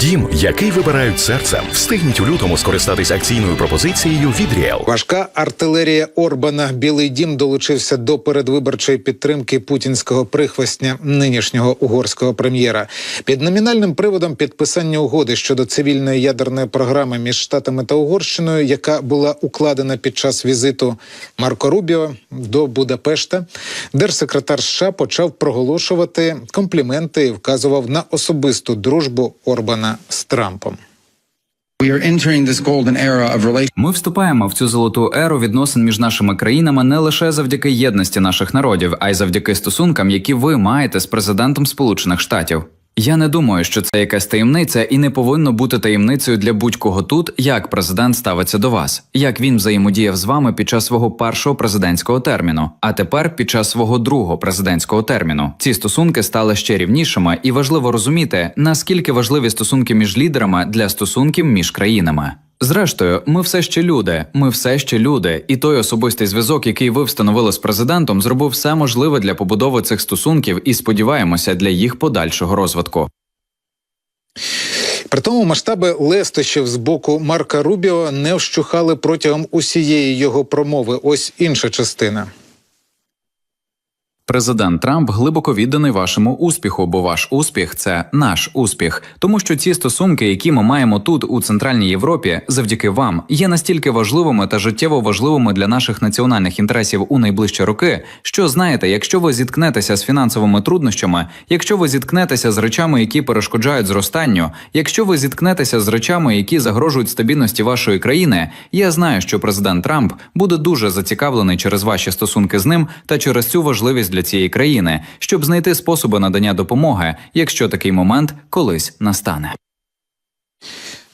Дім, який вибирають серцем, встигніть у лютому скористатись акційною пропозицією від Ріел. Важка артилерія Орбана Білий Дім долучився до передвиборчої підтримки путінського прихвостня нинішнього угорського прем'єра під номінальним приводом підписання угоди щодо цивільної ядерної програми між штатами та Угорщиною, яка була укладена під час візиту Марко Рубіо до Будапешта. Держсекретар США почав проголошувати компліменти і вказував на особисту дружбу Орбана з Трампом. We are entering this golden era of relations. Ми вступаємо в цю золоту еру відносин між нашими країнами не лише завдяки єдності наших народів, а й завдяки стосункам, які ви маєте з президентом Сполучених Штатів. Я не думаю, що це якась таємниця, і не повинно бути таємницею для будь-кого тут, як президент ставиться до вас, як він взаємодіяв з вами під час свого першого президентського терміну, а тепер під час свого другого президентського терміну. Ці стосунки стали ще рівнішими, і важливо розуміти, наскільки важливі стосунки між лідерами для стосунків між країнами. Зрештою, ми все ще люди, ми все ще люди, і той особистий зв'язок, який ви встановили з президентом, зробив все можливе для побудови цих стосунків і сподіваємося для їх подальшого розвитку. При тому масштаби лестощів з боку Марка Рубіо не вщухали протягом усієї його промови. Ось інша частина. Президент Трамп глибоко відданий вашому успіху, бо ваш успіх це наш успіх, тому що ці стосунки, які ми маємо тут у центральній Європі, завдяки вам, є настільки важливими та життєво важливими для наших національних інтересів у найближчі роки. Що знаєте, якщо ви зіткнетеся з фінансовими труднощами, якщо ви зіткнетеся з речами, які перешкоджають зростанню, якщо ви зіткнетеся з речами, які загрожують стабільності вашої країни, я знаю, що президент Трамп буде дуже зацікавлений через ваші стосунки з ним та через цю важливість для цієї країни, щоб знайти способи надання допомоги, якщо такий момент колись настане.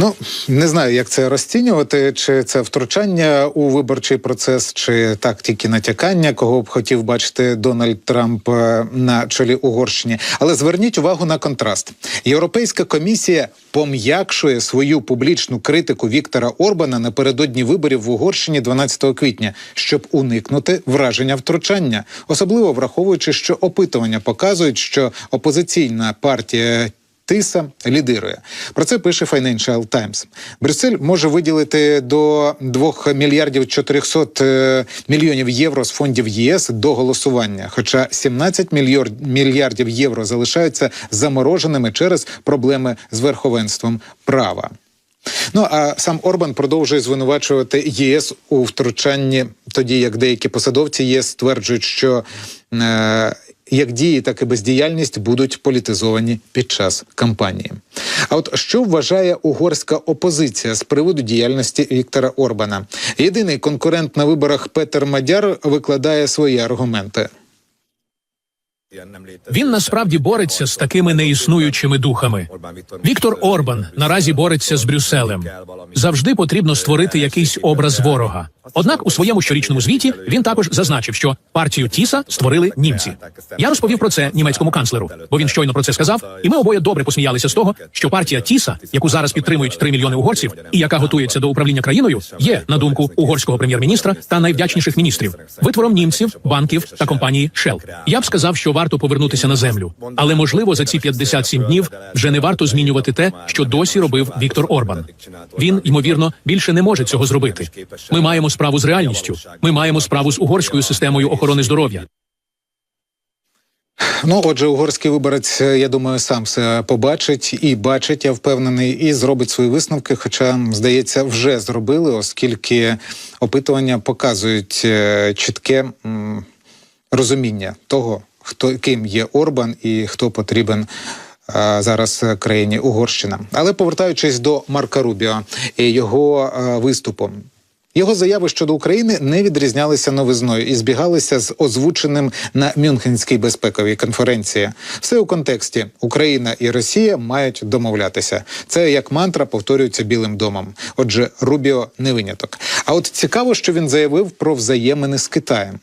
Ну не знаю, як це розцінювати, чи це втручання у виборчий процес, чи так тільки натякання, кого б хотів бачити Дональд Трамп е, на чолі Угорщини. Але зверніть увагу на контраст. Європейська комісія пом'якшує свою публічну критику Віктора Орбана напередодні виборів в Угорщині 12 квітня, щоб уникнути враження втручання, особливо враховуючи, що опитування показують, що опозиційна партія. Тиса лідирує. Про це пише Financial Times. Брюссель може виділити до 2 мільярдів 400 е, мільйонів євро з фондів ЄС до голосування, хоча 17 мільйор- мільярдів євро залишаються замороженими через проблеми з верховенством права. Ну а сам Орбан продовжує звинувачувати ЄС у втручанні, тоді як деякі посадовці ЄС стверджують, що е, як дії, так і бездіяльність будуть політизовані під час кампанії. А от що вважає угорська опозиція з приводу діяльності Віктора Орбана? Єдиний конкурент на виборах Петер Мадяр викладає свої аргументи. Він насправді бореться з такими неіснуючими духами. Віктор Орбан наразі бореться з Брюсселем. Завжди потрібно створити якийсь образ ворога. Однак у своєму щорічному звіті він також зазначив, що партію Тіса створили німці. Я розповів про це німецькому канцлеру, бо він щойно про це сказав, і ми обоє добре посміялися з того, що партія Тіса, яку зараз підтримують 3 мільйони угорців, і яка готується до управління країною, є на думку угорського прем'єр-міністра та найвдячніших міністрів, витвором німців, банків та компанії Shell. Я б сказав, що варто повернутися на землю, але можливо за ці 57 днів вже не варто змінювати те, що досі робив Віктор Орбан. Він ймовірно більше не може цього зробити. Ми маємо справу з реальністю. Ми маємо справу з угорською системою охорони здоров'я. Ну, отже, угорський виборець, я думаю, сам все побачить і бачить, я впевнений, і зробить свої висновки. Хоча, здається, вже зробили, оскільки опитування показують е, чітке розуміння того, хто ким є Орбан і хто потрібен. е, Зараз країні Угорщина, але повертаючись до Марка Рубіо і його е, виступу, його заяви щодо України не відрізнялися новизною і збігалися з озвученим на Мюнхенській безпековій конференції. Все у контексті Україна і Росія мають домовлятися. Це як мантра повторюється Білим домом. Отже, Рубіо не виняток. А от цікаво, що він заявив про взаємини з Китаєм.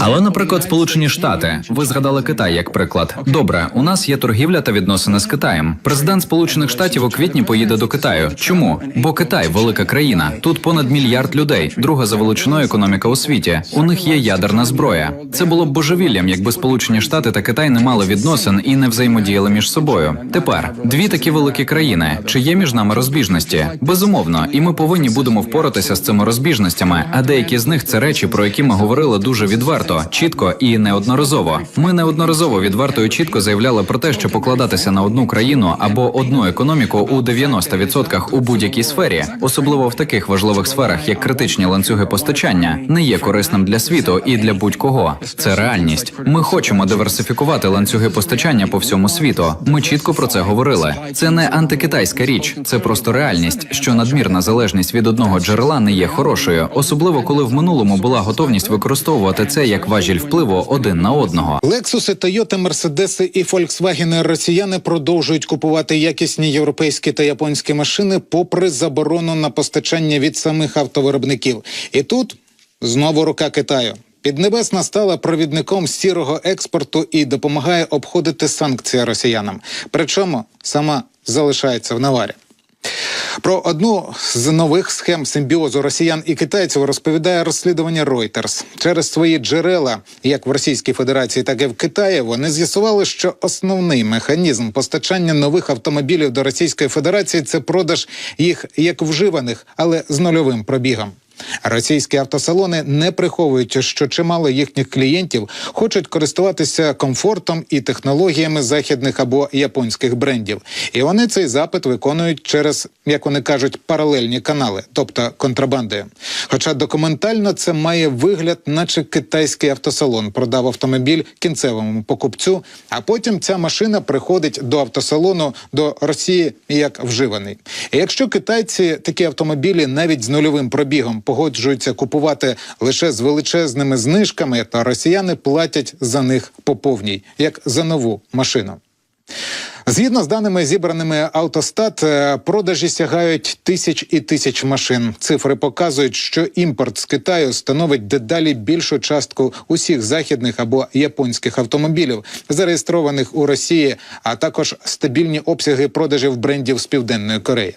Але, наприклад, Сполучені Штати, ви згадали Китай як приклад. Добре, у нас є торгівля та відносини з Китаєм. Президент Сполучених Штатів у квітні поїде до Китаю. Чому? Бо Китай велика країна. Тут понад мільярд людей, друга за величиною економіка у світі. У них є ядерна зброя. Це було б божевіллям, якби Сполучені Штати та Китай не мали відносин і не взаємодіяли між собою. Тепер дві такі великі країни. Чи є між нами розбіжності? Безумовно, і ми повинні будемо впоратися з цими розбіжностями. А деякі з них це речі, про які ми говорили дуже відверто, чітко і неодноразово. Ми неодноразово відверто і чітко заявляли про те, що покладатися на одну країну або одну економіку у 90% у будь-якій сфері, особливо в таких важливих сферах, як критичні ланцюги постачання, не є корисним для світу і для будь-кого. Це реальність. Ми хочемо диверсифікувати ланцюги постачання по всьому світу. Ми чітко про це говорили. Це не антикитайська річ, це просто реальність, що надмірна залежність від одного джерела не є хорошою, особливо коли в минулому була готовність використовувати це як важіль впливу один на одного. Лексуси, Тойоти, Мерседеси і Фольксвагени росіяни продовжують купувати якісні європейські та японські машини, попри заборону на постачання від самих автовиробників. І тут знову рука Китаю. Піднебесна стала провідником сірого експорту і допомагає обходити санкції росіянам. Причому сама залишається в наварі. Про одну з нових схем симбіозу росіян і китайців розповідає розслідування Reuters. Через свої джерела, як в Російській Федерації, так і в Китаї, вони з'ясували, що основний механізм постачання нових автомобілів до Російської Федерації це продаж їх як вживаних, але з нульовим пробігом. Російські автосалони не приховують, що чимало їхніх клієнтів хочуть користуватися комфортом і технологіями західних або японських брендів, і вони цей запит виконують через, як вони кажуть, паралельні канали, тобто контрабандою. Хоча документально це має вигляд, наче китайський автосалон продав автомобіль кінцевому покупцю, а потім ця машина приходить до автосалону до Росії як вживаний. І якщо китайці такі автомобілі навіть з нульовим пробігом погоджуються купувати лише з величезними знижками, та росіяни платять за них по повній, як за нову машину. Згідно з даними зібраними Автостат, е, продажі сягають тисяч і тисяч машин. Цифри показують, що імпорт з Китаю становить дедалі більшу частку усіх західних або японських автомобілів, зареєстрованих у Росії, а також стабільні обсяги продажів брендів з південної Кореї.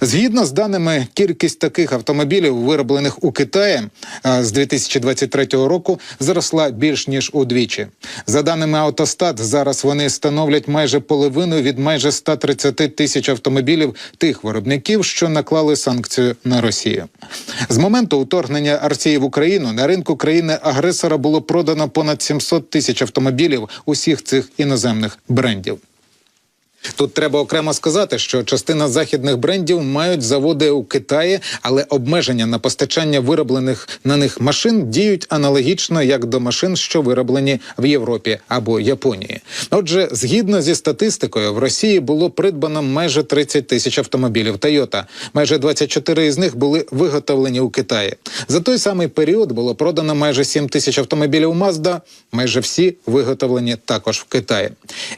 Згідно з даними, кількість таких автомобілів, вироблених у Китаї е, з 2023 року, зросла більш ніж удвічі. За даними Автостат, зараз вони становлять майже половину від майже 130 тисяч автомобілів тих виробників, що наклали санкцію на Росію. З моменту вторгнення Росії в Україну на ринку країни-агресора було продано понад 700 тисяч автомобілів усіх цих іноземних брендів. Тут треба окремо сказати, що частина західних брендів мають заводи у Китаї, але обмеження на постачання вироблених на них машин діють аналогічно як до машин, що вироблені в Європі або Японії. Отже, згідно зі статистикою, в Росії було придбано майже 30 тисяч автомобілів Toyota. Майже 24 із них були виготовлені у Китаї. За той самий період було продано майже 7 тисяч автомобілів Mazda, майже всі виготовлені також в Китаї.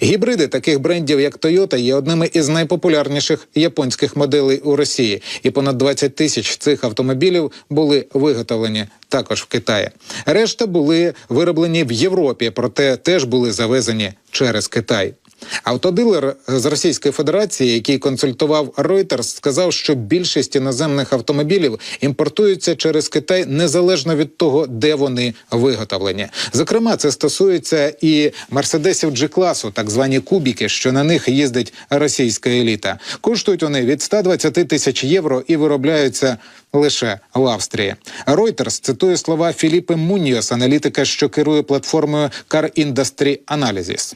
Гібриди таких брендів, як Toyota, є одними із найпопулярніших японських моделей у Росії, і понад 20 тисяч цих автомобілів були виготовлені також в Китаї. Решта були вироблені в Європі, проте теж були завезені через Китай. Автодилер з Російської Федерації, який консультував Reuters, сказав, що більшість іноземних автомобілів імпортуються через Китай незалежно від того, де вони виготовлені. Зокрема, це стосується і мерседесів G-класу, так звані кубіки, що на них їздить російська еліта. Коштують вони від 120 тисяч євро і виробляються лише в Австрії. Reuters цитує слова Філіпи Муньйос, аналітика, що керує платформою Car Industry Analysis.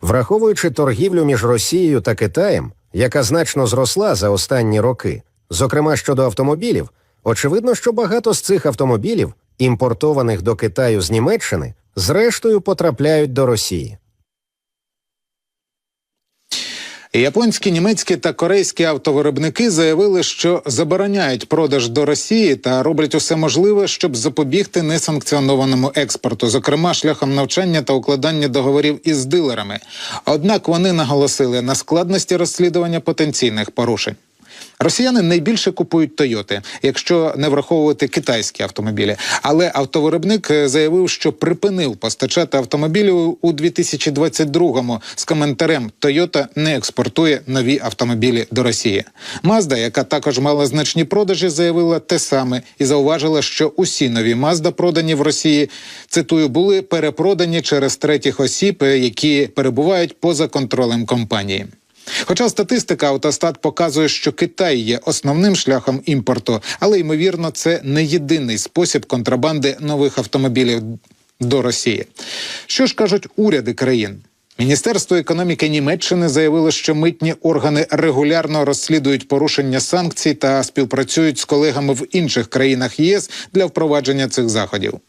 Враховуючи торгівлю між Росією та Китаєм, яка значно зросла за останні роки, зокрема щодо автомобілів, очевидно, що багато з цих автомобілів, імпортованих до Китаю з Німеччини, зрештою потрапляють до Росії. Японські, німецькі та корейські автовиробники заявили, що забороняють продаж до Росії та роблять усе можливе, щоб запобігти несанкціонованому експорту, зокрема шляхом навчання та укладання договорів із дилерами. Однак вони наголосили на складності розслідування потенційних порушень. Росіяни найбільше купують Тойоти, якщо не враховувати китайські автомобілі. Але автовиробник е, заявив, що припинив постачати автомобілі у 2022-му з коментарем Тойота не експортує нові автомобілі до Росії. Мазда, яка також мала значні продажі, заявила те саме і зауважила, що усі нові Мазда, продані в Росії, цитую, були перепродані через третіх осіб, е, які перебувають поза контролем компанії. Хоча статистика Автостат показує, що Китай є основним шляхом імпорту, але ймовірно, це не єдиний спосіб контрабанди нових автомобілів до Росії. Що ж кажуть уряди країн? Міністерство економіки Німеччини заявило, що митні органи регулярно розслідують порушення санкцій та співпрацюють з колегами в інших країнах ЄС для впровадження цих заходів.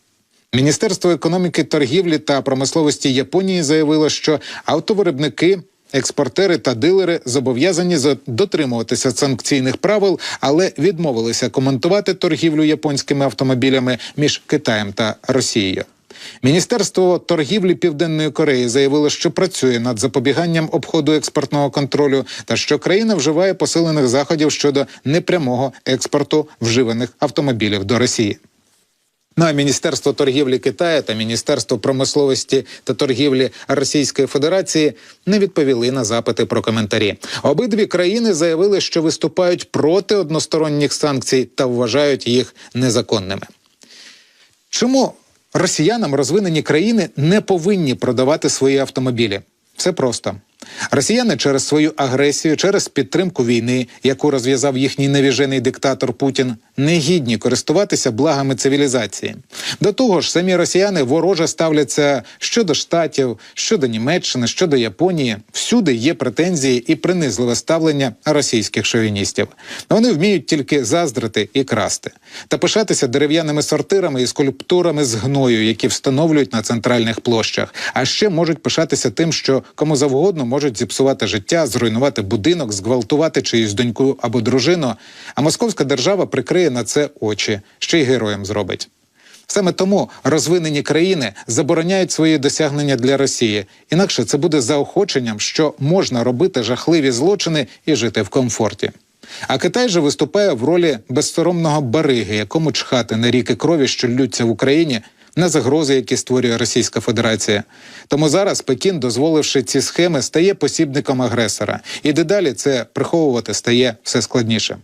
Міністерство економіки, торгівлі та промисловості Японії заявило, що автовиробники, експортери та дилери зобов'язані за- дотримуватися санкційних правил, але відмовилися коментувати торгівлю японськими автомобілями між Китаєм та Росією. Міністерство торгівлі Південної Кореї заявило, що працює над запобіганням обходу експортного контролю та що країна вживає посилених заходів щодо непрямого експорту вживаних автомобілів до Росії. Ну а Міністерство торгівлі Китаю та Міністерство промисловості та торгівлі Російської Федерації не відповіли на запити про коментарі. Обидві країни заявили, що виступають проти односторонніх санкцій та вважають їх незаконними. Чому росіянам розвинені країни не повинні продавати свої автомобілі? Все просто. Росіяни через свою агресію, через підтримку війни, яку розв'язав їхній невіжений диктатор Путін, не гідні користуватися благами цивілізації. До того ж, самі росіяни вороже ставляться щодо штатів, щодо Німеччини, щодо Японії. Всюди є претензії і принизливе ставлення російських шовіністів. Вони вміють тільки заздрити і красти та пишатися дерев'яними сортирами і скульптурами з гною, які встановлюють на центральних площах. А ще можуть пишатися тим, що кому завгодно можуть зіпсувати життя, зруйнувати будинок, зґвалтувати чиюсь доньку або дружину. А московська держава прикриє на це очі, ще й героєм зробить. Саме тому розвинені країни забороняють свої досягнення для Росії. Інакше це буде заохоченням, що можна робити жахливі злочини і жити в комфорті. А Китай же виступає в ролі безсоромного бариги, якому чхати на ріки крові, що ллються в Україні, на загрози, які створює Російська Федерація. Тому зараз Пекін, дозволивши ці схеми, стає посібником агресора, і дедалі це приховувати стає все складніше.